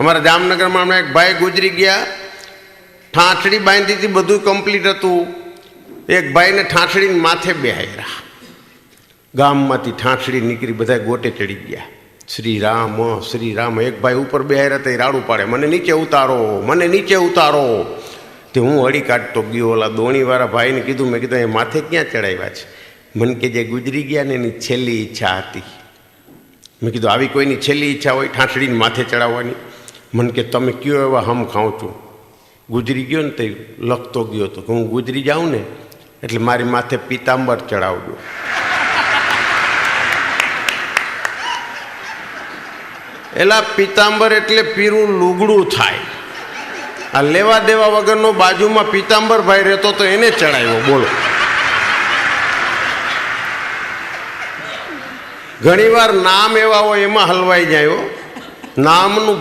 અમારા જામનગરમાં હમણાં એક ભાઈ ગુજરી ગયા. ઠાંસડી બાંધી હતી બધું કમ્પ્લીટ હતું. એક ભાઈને ઠાંસડીને માથે બેહાયરા. ગામમાંથી ઠાંસડી નીકળી બધા ગોટે ચડી ગયા. શ્રી રામ શ્રી રામ એક ભાઈ ઉપર બેહાર્યા હતા એ રાડું પાડે. મને નીચે ઉતારો, મને નીચે ઉતારો. તે હું હળી કાઢતો ગયો. ઓલા દોણીવાળા ભાઈને કીધું, મેં કીધું એ માથે ક્યાં ચડાવ્યા છે? મને કે, જે ગુજરી ગયા ને એની છેલ્લી ઈચ્છા હતી. મેં કીધું, આવી કોઈની છેલ્લી ઈચ્છા હોય ઠાંસડીને માથે ચડાવવાની? મને કે, તમે કયો એવા હમ ખાઉં છું? ગુજરી ગયો ને તે લખતો ગયો તો કે, હું ગુજરી જાઉં ને, એટલે મારી માથે પિતાંબર ચડાવજો. એલા પિતાંબર એટલે પીરું લુગડું થાય. આ લેવા દેવા વગરનો બાજુમાં પિતાંબર ભાઈ રહેતો તો એને ચડાવ્યો, બોલો. ઘણીવાર નામ એવા હોય એમાં હલવાઈ જાય નામનું